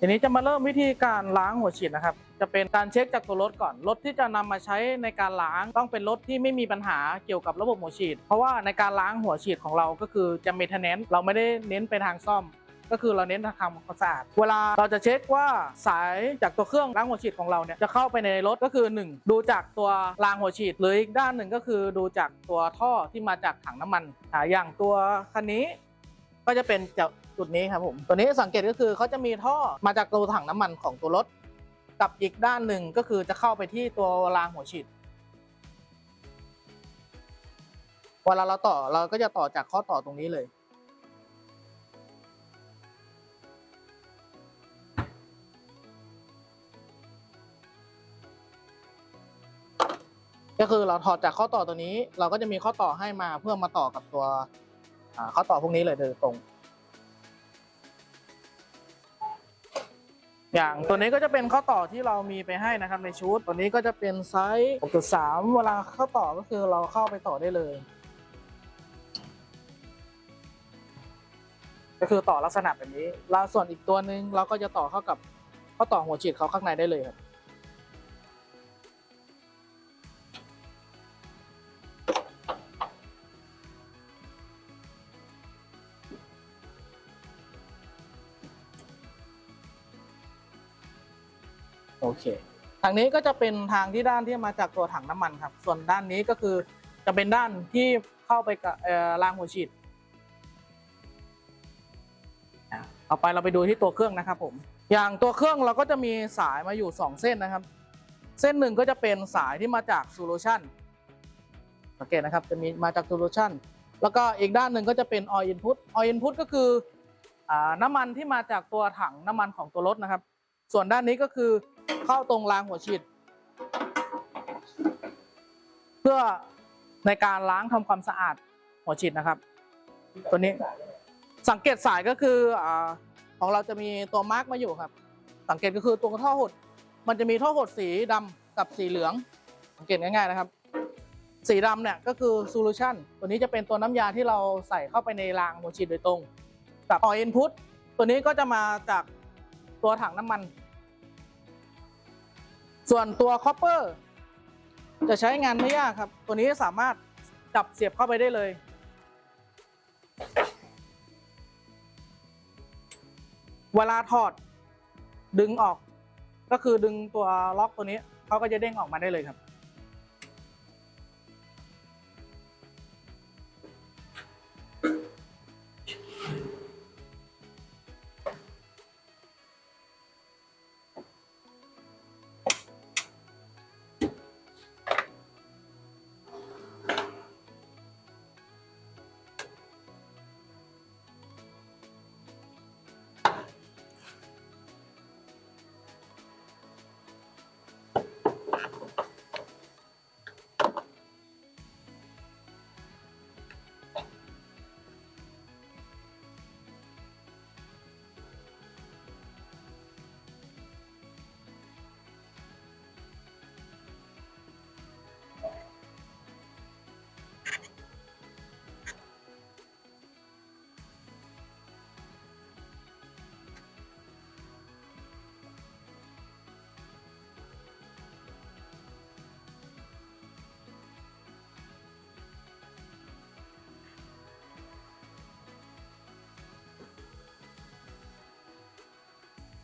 ทีนี้จะมาเริ่มวิธีการล้างหัวฉีดนะครับ จะเป็นการเช็คจากตัวรถก่อน รถที่จะนำมาใช้ในการล้างต้องเป็นรถที่ไม่มีปัญหาเกี่ยวกับระบบหัวฉีด เพราะว่าในการล้างหัวฉีดของเราก็คือจะเมนเทนเนนเราไม่ได้เน้นไปทางซ่อม ก็คือเราเน้นทำความสะอาด เวลาเราจะเช็คว่าสายจากตัวเครื่องล้างหัวฉีดของเราเนี่ยจะเข้าไปในรถก็คือ 1 ดูจากตัวรางหัวฉีดหรืออีกด้านหนึ่งก็คือดูจากตัวท่อที่มาจากถังน้ำมันอย่างตัวคันนี้ ก็จะเป็นจากจุดนี้ครับผม ตัวนี้สังเกตก็คือเขาจะมีท่อมาจากตัวถังน้ำมันของตัวรถ กับอีกด้านหนึ่งก็คือจะเข้าไปที่ตัวรางหัวฉีดเวลาเราต่อเราก็จะต่อจากข้อต่อตรงนี้เลย ก็คือเราถอดจากข้อต่อตัวนี้ เราก็จะมีข้อต่อให้มาเพื่อมาต่อกับตัว อ่าข้อต่อพวกนี้เลยโดยตรง อย่างตัวนี้ก็จะเป็นข้อต่อที่เรามีไปให้นะครับในชุด ตัวนี้ก็จะเป็นไซส์ 6.3 เวลาเข้าต่อก็คือเราเข้าไปต่อได้เลย ก็คือต่อลักษณะแบบนี้แล้วส่วนอีกตัวหนึ่งเราก็จะต่อเข้ากับข้อต่อหัวฉีดเขาข้างในได้เลยครับ เคทางนี้ก็จะเป็นทางที่ด้านที่มาจากตัวถังน้ำมันครับ ส่วนด้านนี้ก็คือจะเป็นด้านที่เข้าไปกับรางหัวฉีดอะต่อไปเราไปดูที่ตัวเครื่องนะครับผม อย่างตัวเครื่องเราก็จะมีสายมาอยู่ 2 เส้นนะครับ เส้นหนึ่งก็จะเป็นสายที่มาจากโซลูชันสังเกตนะครับจะมีมาจากโซลูชันแล้วก็อีกด้านหนึ่งก็จะเป็น oil input oil input ก็คืออน้ำมันที่มาจากตัวถังน้ำมันของตัวรถนะครับ ส่วนด้านนี้ก็คือเข้าตรงรางหัวฉีด เพื่อในการล้างทำความสะอาดหัวฉีดนะครับ ตัวนี้สังเกตสายก็คืออของเราจะมีตัวมาร์กมาอยู่ครับ สังเกตก็คือตัวท่อหด มันจะมีท่อหดสีดำกับสีเหลือง สังเกตง่ายๆนะครับ สีดำเนี่ยก็คือโซลูชันตัวนี้จะเป็นตัวน้ำยาที่เราใส่เข้าไปในรางหัวฉีดโดยตรงกับออย n นพุตตัวนี้ก็จะมาจาก ตัวถังน้ำมัน ส่วนตัวคอปเปอร์จะใช้งานไม่ยากครับ ตัวนี้สามารถจับเสียบเข้าไปได้เลย เวลาถอดดึงออก ก็คือดึงตัวล็อกตัวนี้เขาก็จะเด้งออกมาได้เลยครับ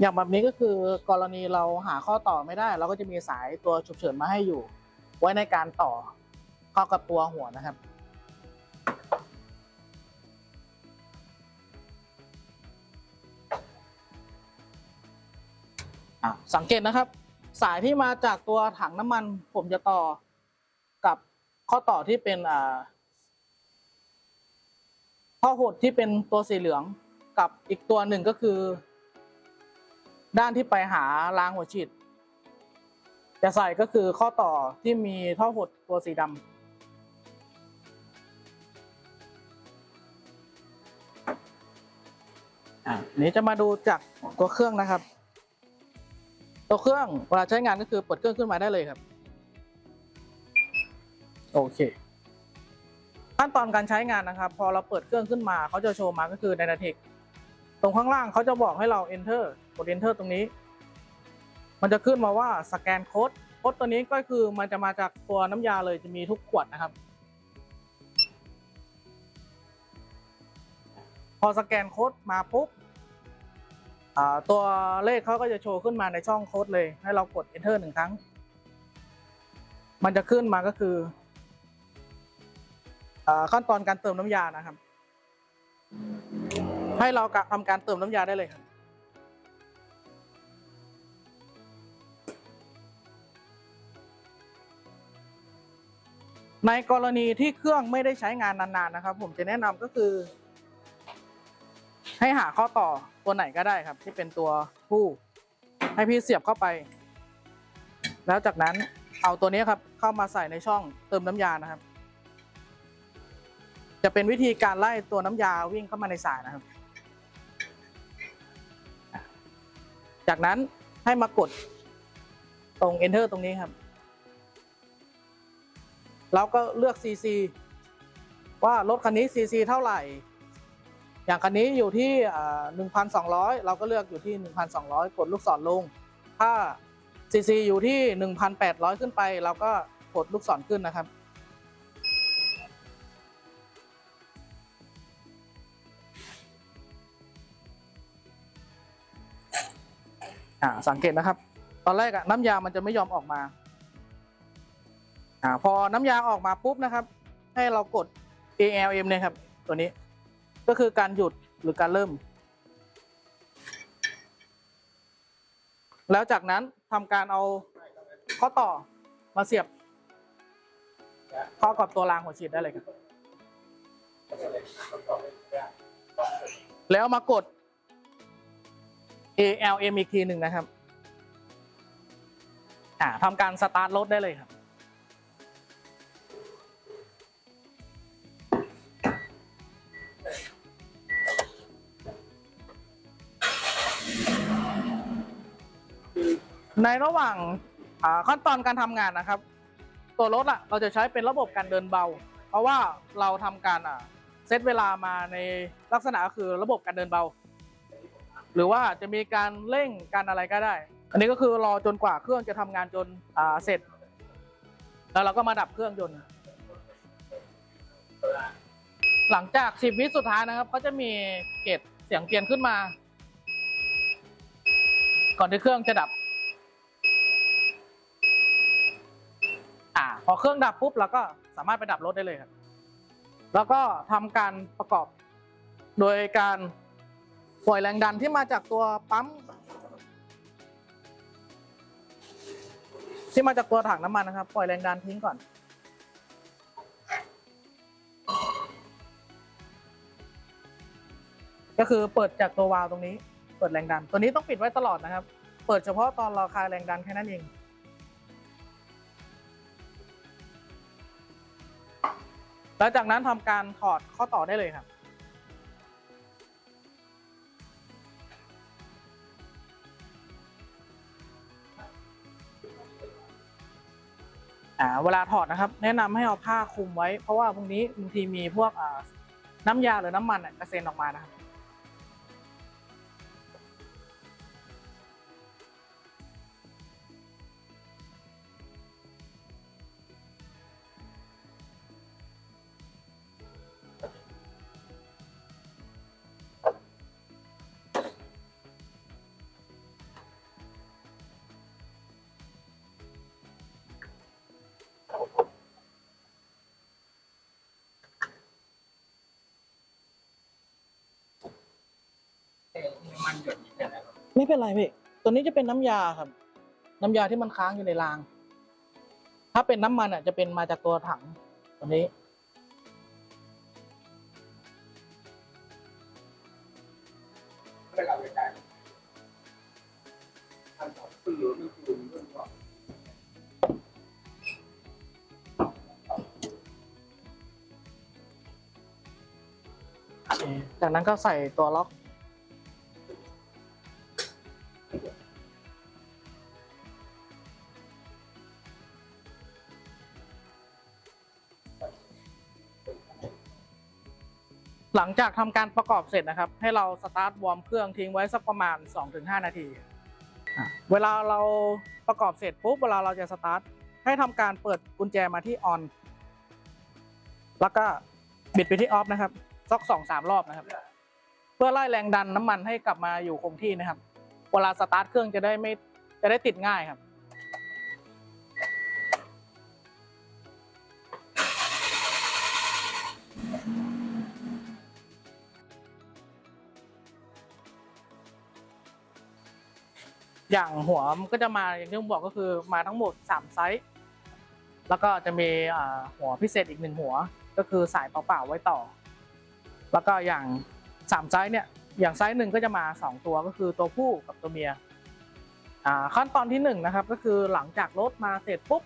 อย่างแบบนี้ก็คือกรณีเราหาข้อต่อไม่ได้ เราก็จะมีสายตัวฉุกเฉินมาให้อยู่ ไว้ในการต่อเข้ากับตัวหัวนะครับ สังเกตนะครับ สายที่มาจากตัวถังน้ำมัน ผมจะต่อกับข้อต่อที่เป็นข้อหดที่เป็นตัวสีเหลืองกับอีกตัวหนึ่งก็คือ ด้านที่ไปหารางหัวฉีดจะใส่ก็คือข้อต่อที่มีท่อหดตัวสีดำอะอันนี้จะมาดูจากตัวเครื่องนะครับ ตัวเครื่องเวลาใช้งานก็คือเปิดเครื่องขึ้นมาได้เลยครับ โอเค ขั้นตอนการใช้งานนะครับ พอเราเปิดเครื่องขึ้นมาเขาจะโชว์มาก็คือ Dynatec ตรงข้างล่างเขาจะบอกให้เรา enter กด enter ตรงนี้ มันจะขึ้นมาว่าสแกนโค้ดโค้ดตัวนี้ก็คือมันจะมาจากตัวน้ำยาเลยจะมีทุกขวดนะครับ พอสแกนโค้ดมาปุ๊บตัวเลขเขาก็จะโชว์ขึ้นมาในช่องโค้ดเลย ให้เรากด enter หนึ่งครั้ง มันจะขึ้นมาก็คืออขั้นตอนการเติมน้ำยานะครับ ให้เรากะทำการเติมน้ำยาได้เลยครับในกรณีที่เครื่องไม่ได้ใช้งานนานๆนะครับ ผมจะแนะนำก็คือ ให้หาข้อต่อตัวไหนก็ได้ครับ ที่เป็นตัวผู้ให้พี่เสียบเข้าไป แล้วจากนั้นเอาตัวนี้ครับ เข้ามาใส่ในช่องเติมน้ำยานะครับ จะเป็นวิธีการไล่ตัวน้ำยาวิ่งเข้ามาในสายนะครับ จากนั้นให้มากดตรง enter ตรงนี้ครับ แล้วก็เลือก cc ว่ารถคันนี้ cc เท่าไหร่ อย่างคันนี้อยู่ที่หนึ่งพันสองร้อยเราก็เลือกอยู่ที่หนึ่งพันสองร้อยกดลูกศรลง ถ้า cc อยู่ที่หนึ่งพันแปดร้อยขึ้นไป เราก็กดลูกศรขึ้นนะครับ อ่าสังเกตนะครับ ตอนแรกอะน้ำยามันจะไม่ยอมออกมาอ่าพอน้ำยาออกมาปุ๊บนะครับ ให้เรากด ALM เนี่ยครับ ตัวนี้ ก็คือการหยุดหรือการเริ่ม แล้วจากนั้นทำการเอาข้อต่อมาเสียบเข้ากับตัวรางหัวฉีดได้เลยครับ แล้วมากด ALM อีกทีหนึ่งนะครับอ่าทำการสตาร์ทรถได้เลยครับ ในระหว่างขั้นตอนการทำงานนะครับ ตัวรถอะเราจะใช้เป็นระบบการเดินเบา เพราะว่าเราทำการเซตเวลามาในลักษณะก็คือระบบการเดินเบา หรือว่าจะมีการเร่งการอะไรก็ได้ อันนี้ก็คือรอจนกว่าเครื่องจะทำงานจนอ่าเสร็จ แล้วเราก็มาดับเครื่องยนต์ หลังจาก 10 วิสุดท้ายนะครับเขาจะมีเกตเสียงเตือนขึ้นมา ก่อนที่เครื่องจะดับ อ่า พอเครื่องดับปุ๊บเราก็สามารถไปดับรถได้เลยครับ แล้วก็ทำการประกอบโดยการ ปล่อยแรงดันที่มาจากตัวปั๊ม ที่มาจากตัวถังน้ำมันนะครับ ปล่อยแรงดันทิ้งก่อน ก็คือเปิดจากตัววาล์วตรงนี้ เปิดแรงดัน ตัวนี้ต้องปิดไว้ตลอดนะครับ เปิดเฉพาะตอนเราคลายแรงดันแค่นั้นเองแล้วจากนั้นทำการถอดข้อต่อได้เลยครับ อ่าเวลาถอดนะครับ แนะนำให้เอาผ้าคลุมไว้ เพราะว่าพวกนี้บางทีมีพวกอ่าน้ำยาหรือน้ำมันอะกระเซ็นออกมานะครับ มันหยดนิดนึงนะครับไม่เป็นไรพี่ตัวนี้จะเป็นน้ำยาครับ น้ำยาที่มันค้างอยู่ในราง ถ้าเป็นน้ำมันอะจะเป็นมาจากตัวถังตัวนี้ เวลาไปจ่ายขั้นตอนคือนี่คือเรื่องของจากนั้นก็ใส่ตัวล็อก ลังจากทำการประกอบเสร็จนะครับ ให้เราสตาร์ทวอร์มเครื่องทิ้งไว้สักประมาณ 2-5 นาที เวลาเราประกอบเสร็จปุ๊บเวลาเราจะสตาร์ทให้ทำการเปิดกุญแจมาที่ออนแล้วก็บิดไปที่ออฟนะครับสักสองสามรอบนะครับ เพื่อไล่แรงดันน้ำมันให้กลับมาอยู่คงที่นะครับ เวลาสตาร์ทเครื่องจะได้ไม่จะได้ติดง่ายครับ อย่างหัวมันก็จะมาอย่างที่ผมบอกก็คือมาทั้งหมด 3 ไซส์ แล้วก็จะมีหัวพิเศษอีกหนึ่งหัว ก็คือสายเปล่าๆไว้ต่อ แล้วก็อย่าง3ไซส์เนี่ยอย่างไซส์หนึ่งก็จะมา 2 ตัวก็คือตัวผู้กับตัวเมียขั้นตอนที่1นงนะครับก็คือหลังจากรถมาเสร็จปุ๊บ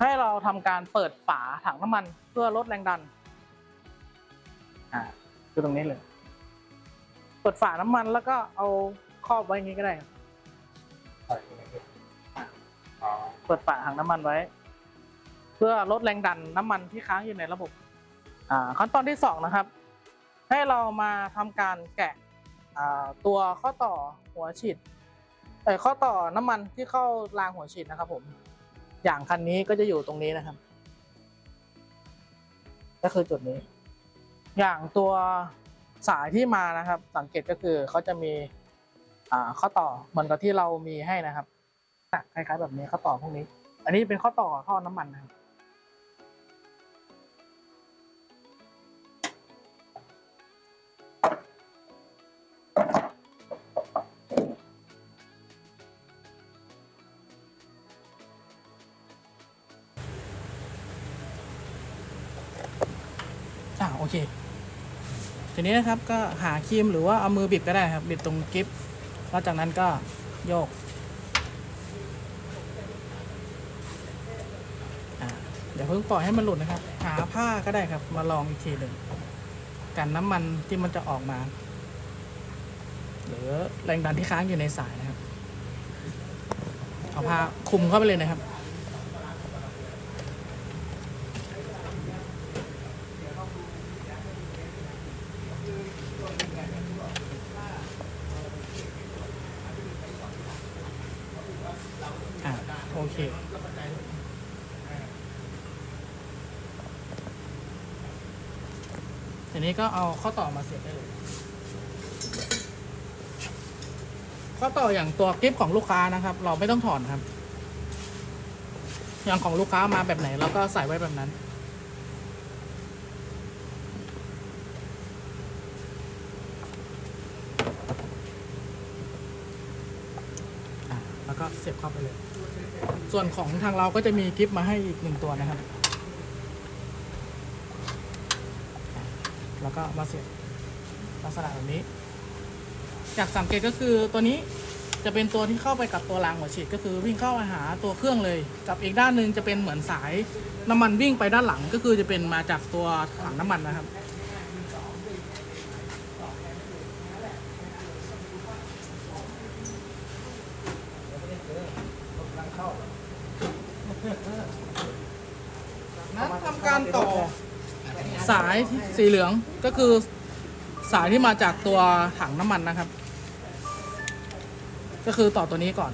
ให้เราทำการเปิดฝาถังน้ำมันเพื่อลดแรงดันอ่าคือตรงนี้เลย เปิดฝาน้ำมันแล้วก็เอาครอบไว้อย่างนี้ก็ได้ครับ อ๋อเปิดฝาถังน้ำมันไว้ เพื่อลดแรงดันน้ำมันที่ค้างอยู่ในระบบ อ่า ขั้นตอนที่สองนะครับ ให้เรามาทำการแกะอ่าตัวข้อต่อหัวฉีดเออข้อต่อน้ำมันที่เข้ารางหัวฉีดนะครับ ผม อย่างคันนี้ก็จะอยู่ตรงนี้นะครับ ก็คือจุดนี้ อย่างตัวสายที่มานะครับ สังเกตก็คือเขาจะมี อ่าข้อต่อเหมือนกับที่เรามีให้นะครับคล้ายๆแบบนี้ข้อต่อพวกนี้ อันนี้เป็นข้อต่อท่อน้ำมันนะครับอ่าโอเค ทีนี้นะครับก็หาครีมหรือว่าเอามือบิดก็ได้ครับ บิดตรงกิฟต์ แล้วจากนั้นก็โยกเดี๋ยวเพิ่งปล่อยให้มันหลุดนะครับ หาผ้าก็ได้ครับ มาลองอีกทีหนึ่งกันน้ำมันที่มันจะออกมา หรือแรงดันที่ค้างอยู่ในสายนะครับ เอาผ้าคลุมเข้าไปเลยนะครับ อ่าโอเค ทีนี้ก็เอาข้อต่อมาเสียบได้เลยข้อต่ออย่างตัวกริฟของลูกค้านะครับ เราไม่ต้องถอนครับ อย่างของลูกค้ามาแบบไหนเราก็ใส่ไว้แบบนั้น แล้วก็เสียบเข้าไปเลย ส่วนของทางเราก็จะมีกริฟมาให้อีกหนึ่งตัวนะครับ แล้วก็มาเสียบลักษณะแบบนี้ จากสังเกตก็คือตัวนี้จะเป็นตัวที่เข้าไปกับตัวรางหัวฉีดก็คือวิ่งเข้ามาหาตัวเครื่องเลย กับอีกด้านหนึ่งจะเป็นเหมือนสายน้ำมันวิ่งไปด้านหลังก็คือจะเป็นมาจากตัวถังน้ำมันนะครับ นั้นทำการต่อ สายสีเหลืองก็คือสายที่มาจากตัวถังน้ำมันนะครับ ก็คือต่อตัวนี้ก่อน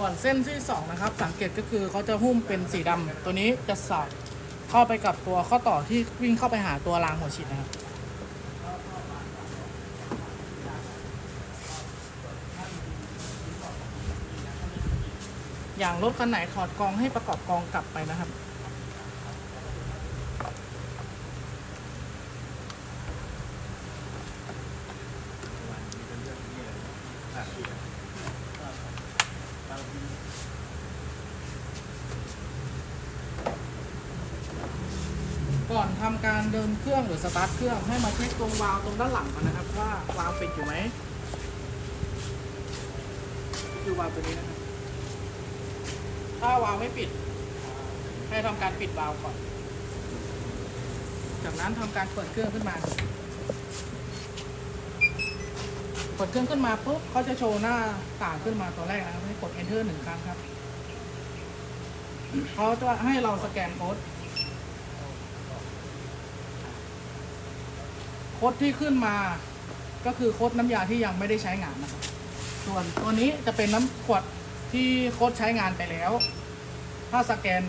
ส่วนเส้นที่สองนะครับ สังเกตก็คือเขาจะหุ้มเป็นสีดำตัวนี้จะสอดเข้าไปกับตัวข้อต่อที่วิ่งเข้าไปหาตัวรางหัวฉีดนะครับอย่างรถคันไหนถอดกองให้ประกอบกองกลับไปนะครับ ก่อนทำการเดินเครื่องหรือ สตาร์ทเครื่องให้มาเช็คตรงวาล์วตรงด้านหลังก่อนนะครับ ว่าวาล์วปิดอยู่ไหมคือวาล์วตัวนี้นะครับถ้าวาล์วไม่ปิด ให้ทำการปิดวาล์วก่อน จากนั้นทำการเปิดเครื่องขึ้นมาเปิดเครื่องขึ้นมาปุ๊บเขาจะโชว์หน้าต่างขึ้นมาตัวแรกนะครับให้กด enter หนึ่งครั้งครับเขาจะให้เราสแกนโค้ด ค้ดที่ขึ้นมาก็คือโค้ดน้ำยาที่ยังไม่ได้ใช้งานนะครับ ส่วนตัวนี้จะเป็นน้ำขวดที่โค้ดใช้งานไปแล้ว ถ้าสแกน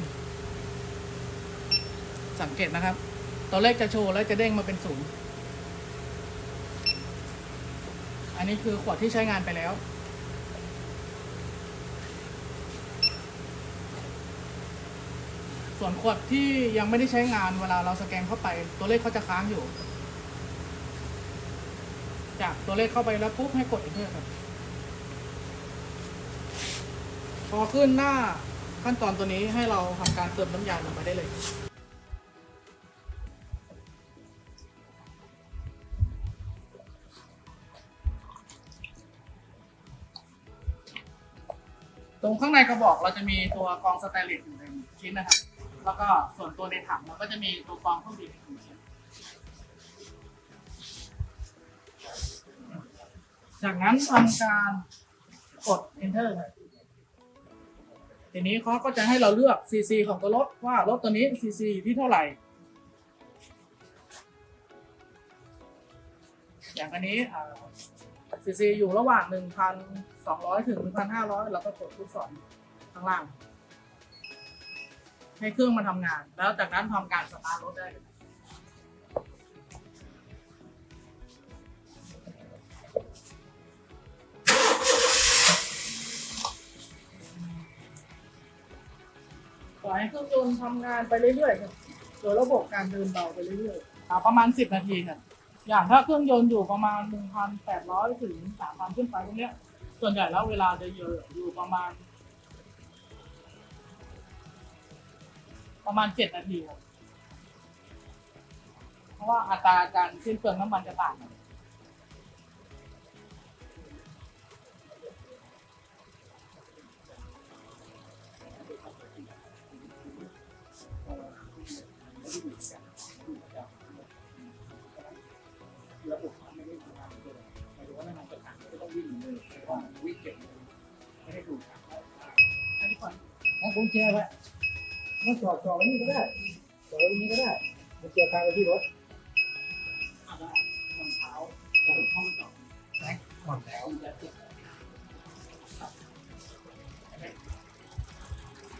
สังเกตนะครับ ตัวเลขจะโชว์แล้วจะเด้งมาเป็นศูนย์ อันนี้คือขวดที่ใช้งานไปแล้ว ส่วนขวดที่ยังไม่ได้ใช้งานเวลาเราสแกนเข้าไป ตัวเลขเขาจะค้างอยู่ จากตัวเลขเข้าไปแล้วปุ๊บให้กด enter ครับ พอขึ้นหน้าขั้นตอนตัวนี้ให้เราทำการเติมน้ำยาลงไปได้เลยตรงข้างในกระบอกเราจะมีตัวกรองสแตนเลสอยู่ในชิ้นนะครับ แล้วก็ส่วนตัวในถังเราก็จะมีตัวกรองเครื่องดื่มอีกหนึ่งชิ้น จากนั้นทำการกด enter ทีนี้เขาก็จะให้เราเลือก cc ของตัวรถว่ารถตัวนี้ cc อยู่ที่เท่าไหร่ อย่างอันนี้ cc อยู่ระหว่าง 1,200 ถึง 1,500 แล้วก็กดลูกศรข้างล่าง ให้เครื่องมันทำงาน แล้วจากนั้นทำการสตาร์ทรถได้ ล่อยให้เครื่องยนต์ทำงานไปเรื่อยๆครับโดยระบบการเดินเบาไปเรื่อยๆอ่าประมาณ 10 นาทีครับอย่างถ้าเครื่องยนต์อยู่ประมาณ 1,800 ถึง 3,000 ขึ้นไปตรงเนี้ย ส่วนใหญ่แล้วเวลาจะเยอะอยู่ประมาณ ประมาณ 7 นาทีครับเพราะว่าอัตราการสิ้นเปลืองน้ำมันจะต่างกัน นี่ก็ได้จอดไว้ตรงนี้ก็ได้มันเกี่ยวทางไปที่รถรองเท้าจะห้องจอดแม็กก่อนแล้ว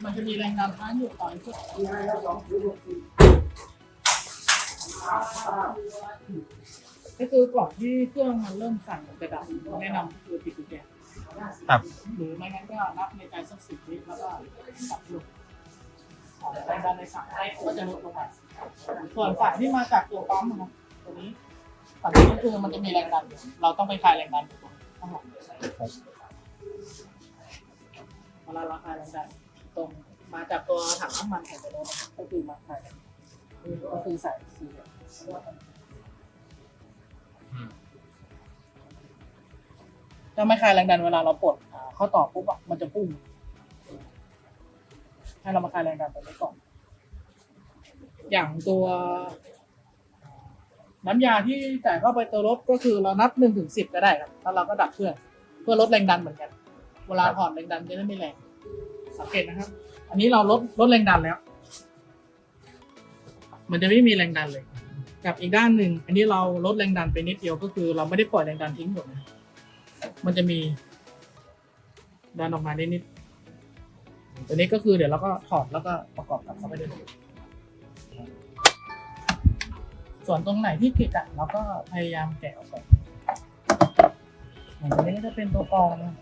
มันจะมีแรงดันค้างอยู่ตอยที่ที่ให้แล้วสองคือหกสิบก็คือก่อนที่เครื่องมันเริ่มสั่นจะดับแนะนำคือปิดกุญแจครับ หรือไม่งั้นก็นับในใจสักสิบวิแล้วก็ดับลง แรงดันในสายก็จะลดลงมาส่วนสายที่มาจากตัวปั๊มนะครับตัวนี้ฝั่งนี้คือมันจะมีแรงดัน เราต้องไปคลายแรงดันอยู่ตรงข้งหลังเวลาเราคลายแรงดันตรงมาจากตัวถังน้ำมันของตัวรถนะครับก็คือมาคลายแรงดันคือก็คือสายสีเหลืองถ้าไม่คลายแรงดันเวลาเราปลดข้อต่อปุ๊บอะมันจะพุ่ง ให้เรามาคลายแรงดันตรงนี้ก่อน อย่างตัว น้ำยาที่จ่เข้าไปตัวรถก็คือเรานับหนึ่งถึงสิบก็ได้ครับ แล้วเราก็ดับเครื่องเพื่อลดแรงดันเหมือนกัน เวลาถอดแรงดันจะได้ไม่แรง สังเกตนะครับ อันนี้เราลดลดแรงดันแล้ว มันจะไม่มีแรงดันเลย กับอีกด้านหนึ่ง อันนี้เราลดแรงดันไปนิดเดียวก็คือ เราไม่ได้ปล่อยแรงดันทิ้งหมดนะมันจะมีดันออกมาได้นิด ตัวนี้ก็คือเดี๋ยวเราก็ถอดแล้วก็ประกอบกับเข้าไปได้เลยส่วนตรงไหนที่เกะกะเราก็พยายามแกะออกไปอย่างตัวนี้ก็จะเป็นตัวกรองนะ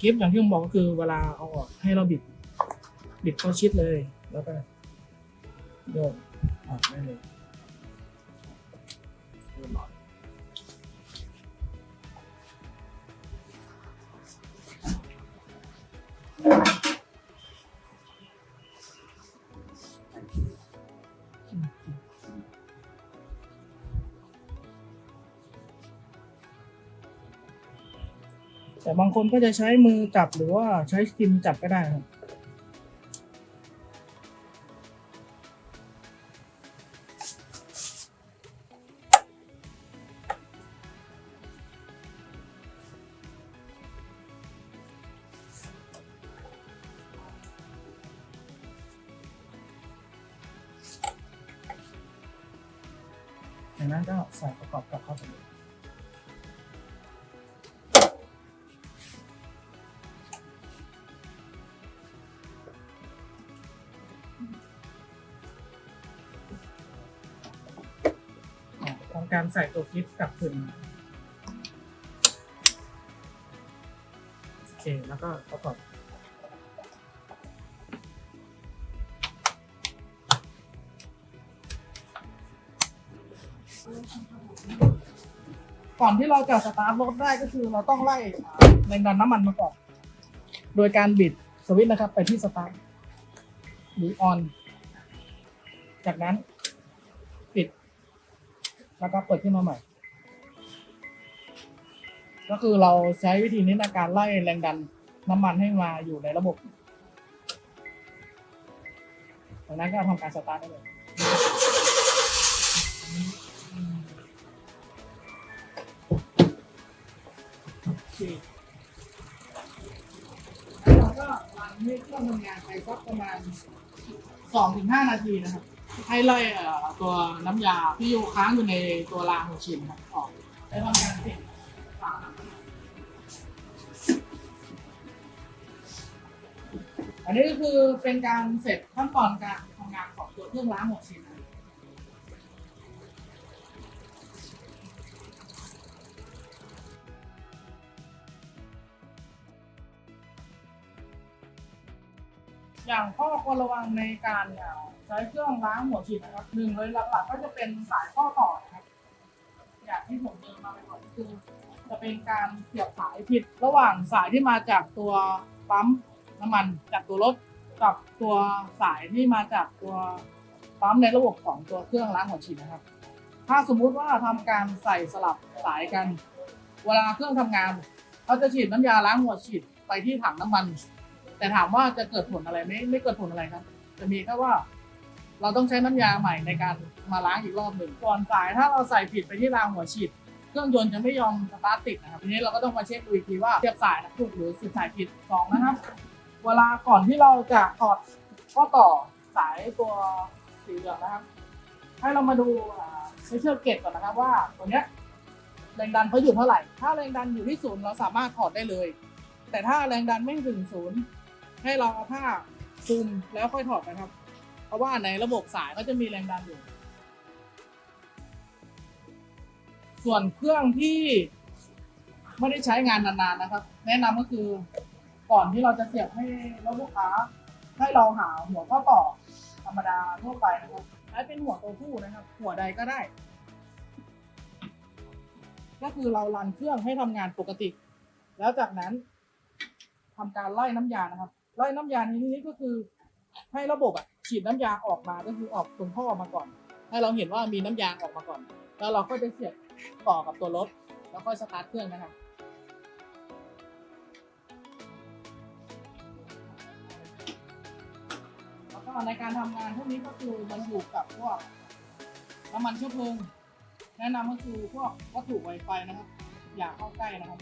กิฟต์อย่างที่ผมบอกก็คือเวลาเอาออกให้เราบิด บิดเข้าชิดเลย แล้วก็โยกออกได้เลย คนก็จะใช้มือจับหรือว่าใช้สกิมจับก็ได้ครับจากนั้นก็ใส่ประกอบกับเข้าไป ใส่ตัวคลิปกลับคืนมาโอเค แล้วก็ประกอบก่อนที่เราจะสตาร์ทรถได้ก็คือเราต้องไล่แรงดันน้ำมันมาก่อน โดยการบิดสวิตช์นะครับ ไปที่สตาร์ทหรือออน จากนั้น แล้วก็เปิดขึ้นมาใหม่ ก็คือเราใช้วิธีนี้ในการไล่แรงดันน้ำมันให้มาอยู่ในระบบจากนั้นก็ทำการสตาร์ทได้เลยเราก็รันให้เครื่องทำงานไปสักประมาณสองถึงห้านาทีนะครับ ให้ไล่เอ่อตัวน้ำยาที่อยู่ค้างอยู่ในตัวรางของชิ้นครับออกได้ทำการปิดฝาอันนี้ก็คือเป็นการเสร็จขั้นตอนการทำงานของตัวเครื่องล้างหัวชิ้น อย่างข้อควรระวังในการใช้เครื่องล้างหัวฉีดนะครับหนึ่งเลยหลักๆก็จะเป็นสายข้อต่อนะครับอย่างที่ผมเจอมาก่อนคือจะเป็นการเสียบสายผิด ระหว่างสายที่มาจากตัวปั๊มน้ำมันจากตัวรถกับตัวสายที่มาจากตัวปั๊มในระบบของตัวเครื่องล้างหัวฉีดนะครับ ถ้าสมมุติว่าทำการใส่สลับสายกัน เวลาเครื่องทำงานเขาจะฉีดน้ำยาล้างหัวฉีดไปที่ถังน้ำมัน แต่ถามว่าจะเกิดผลอะไรไม่ไม่เกิดผลอะไรครับ จะมีแค่ว่า เราต้องใช้น้ำยาใหม่ในการมาล้างอีกรอบหนึ่งก่อนสายถ้าเราใส่ผิดไปที่รางหัวฉีดเครื่องยนต์จะไม่ยอมสตาร์ทติดนะครับทีนี้เราก็ต้องมาเช็คดูอีกทีว่าเสียบสายถูกหรือเสียบสายผิดสองนะครับ เวลาก่อนที่เราจะถอดข้อต่อสายตัวสีเหลืองนะครับ ให้เรามาดูเช็คเชือกเกตก่อนนะครับว่าตัวเนี้ยแรงดันเขาอยู่เท่าไหร่ ถ้าแรงดันอยู่ที่ศูนย์เราสามารถถอดได้เลย แต่ถ้าแรงดันไม่ถึงศูนย์ ให้เราเอาผ้าคลุมแล้วค่อยถอดนะครับ เพราะว่าในระบบสายก็จะมีแรงดันอยู่ ส่วนเครื่องที่ไม่ได้ใช้งานนานๆนะครับ แนะนำก็คือก่อนที่เราจะเสียบให้ลูกค้า ให้เราหาหัวข้อต่อธรรมดาทั่วไปนะครับใช้เป็นหัวตัวผู้นะครับ หัวใดก็ได้ ก็คือเรารันเครื่องให้ทำงานปกติ แล้วจากนั้นทำการไล่น้ำยานะครับ ไล่น้ำยาในที่นี้ก็คือ ให้ระบบอะฉีดน้ำยาออกมาก็คือออกตรงท่อมาก่อน ให้เราเห็นว่ามีน้ำยาออกมาก่อน แล้วเราก็จะเสียบต่อกับตัวรถ แล้วค่อยสตาร์ทเครื่องนะครับแล้วก็ในการทำงานพวกนี้ก็คือมันอยู่กับพวกน้ำมันเชื้อเพลิงแนะนำก็คือพวกวัตถุไวไฟนะครับ อย่าเข้าใกล้นะครับ